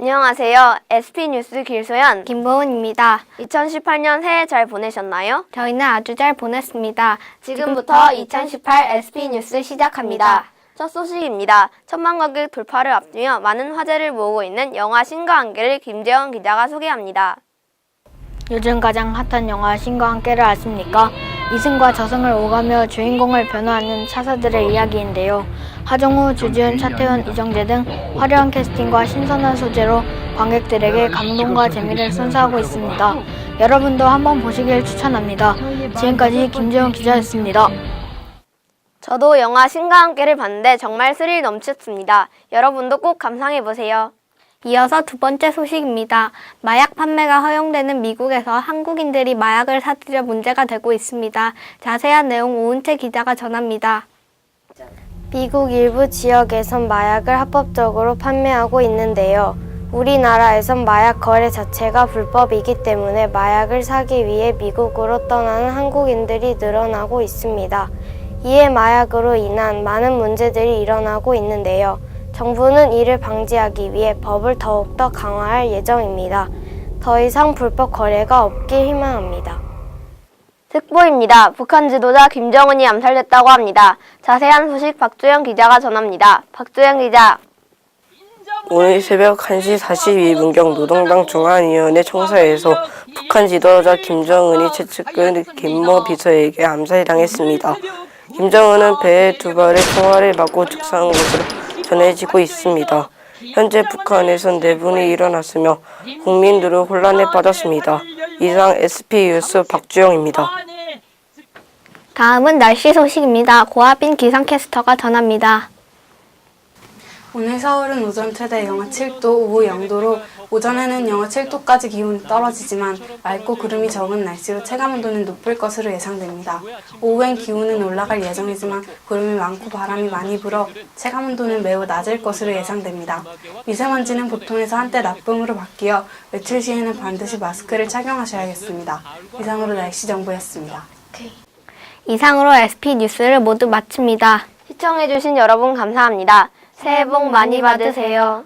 안녕하세요. SP뉴스 길소연. 김보은입니다. 2018년 새해 잘 보내셨나요? 저희는 아주 잘 보냈습니다. 지금부터 2018 SP뉴스 시작합니다. 첫 소식입니다. 천만 관객 돌파를 앞두며 많은 화제를 모으고 있는 영화 신과 한계를 김재원 기자가 소개합니다. 요즘 가장 핫한 영화 신과 함께를 아십니까? 이승과 저승을 오가며 주인공을 변호하는 차사들의 이야기인데요. 하정우, 주지훈, 차태현, 이정재 등 화려한 캐스팅과 신선한 소재로 관객들에게 감동과 재미를 선사하고 있습니다. 여러분도 한번 보시길 추천합니다. 지금까지 김재원 기자였습니다. 저도 영화 신과 함께를 봤는데 정말 스릴 넘쳤습니다. 여러분도 꼭 감상해 보세요. 이어서 두 번째 소식입니다. 마약 판매가 허용되는 미국에서 한국인들이 마약을 사들여 문제가 되고 있습니다. 자세한 내용 오은채 기자가 전합니다. 미국 일부 지역에선 마약을 합법적으로 판매하고 있는데요. 우리나라에선 마약 거래 자체가 불법이기 때문에 마약을 사기 위해 미국으로 떠나는 한국인들이 늘어나고 있습니다. 이에 마약으로 인한 많은 문제들이 일어나고 있는데요. 정부는 이를 방지하기 위해 법을 더욱더 강화할 예정입니다. 더 이상 불법 거래가 없길 희망합니다. 특보입니다. 북한 지도자 김정은이 암살됐다고 합니다. 자세한 소식 박주영 기자가 전합니다. 박주영 기자. 오늘 새벽 1시 42분경 노동당 중앙위원회 청사에서 북한 지도자 김정은이 최측근 김모 비서에게 암살당했습니다. 김정은은 배에 두 발의 총알을 맞고 죽상한 것으로 전해지고 있습니다. 현재 북한에선 내분이 일어났으며 국민들은 혼란에 빠졌습니다. 이상 SP 뉴스 박주영입니다. 다음은 날씨 소식입니다. 고하빈 기상캐스터가 전합니다. 오늘 서울은 오전 최대 영하 7도, 오후 0도로 오전에는 영하 7도까지 기온이 떨어지지만 맑고 구름이 적은 날씨로 체감 온도는 높을 것으로 예상됩니다. 오후엔 기온은 올라갈 예정이지만 구름이 많고 바람이 많이 불어 체감 온도는 매우 낮을 것으로 예상됩니다. 미세먼지는 보통에서 한때 나쁨으로 바뀌어 외출 시에는 반드시 마스크를 착용하셔야겠습니다. 이상으로 날씨 정보였습니다. 이상으로 SP 뉴스를 모두 마칩니다. 시청해주신 여러분 감사합니다. 새해 복 많이 받으세요.